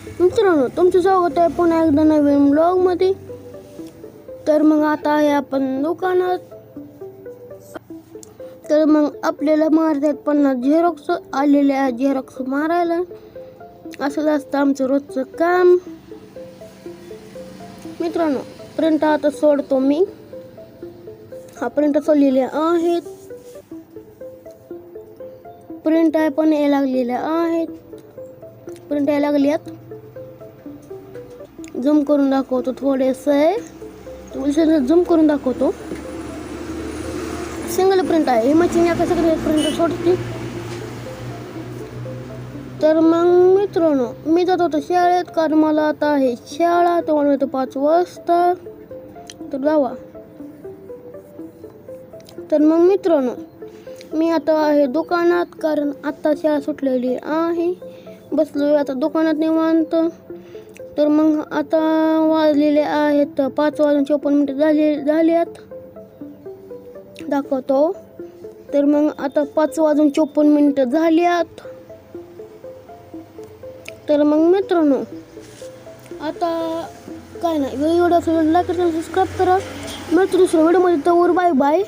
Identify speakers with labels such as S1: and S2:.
S1: मित्रांनो तुमचं स्वागत आहे पुन्हा एकदा नवीन ब्लॉगमध्ये तर मग आता आहे आपण दुकानात. तर मग आपल्याला मारतात पन्नास झेरॉक्स आलेले आहे झेरॉक्स मारायला. असंच असतं आमचं रोजचं काम. मित्रांनो प्रिंट आता सोडतो मी. हा प्रिंट सोडलेले आहेत प्रिंट आहे पण यायला लागलेल्या आहेत प्रिंट यायला लागल्यात. झूम करून दाखवतो थोडेसे. झूम करून दाखवतो. सिंगल प्रिंट आहे. ही मशीन या कसं प्रिंट सोडते तर मग मित्रांनो मी जात होतो शाळेत कारण मला आता आहे शाळा तुम्हाला येतो पाच वाजता. तर जावा. तर मग मित्रांनो मी आता आहे दुकानात कारण आत्ता शाळा सुटलेली आहे. बसलो आता दुकानात निवांत. तर मग आता वाजलेले आहेत पाच वाजून चोपन्न मिनटं झाले झाल्यात दाखवतो. तर मग आता पाच वाजून चोपन्न मिनटं झाल्यात. तर मग मित्रांनो आता काय नाही व्हिडिओ लाईक करा सबस्क्राईब करा. मिळतो दुसऱ्या व्हिडिओमध्ये तर बाय बाय.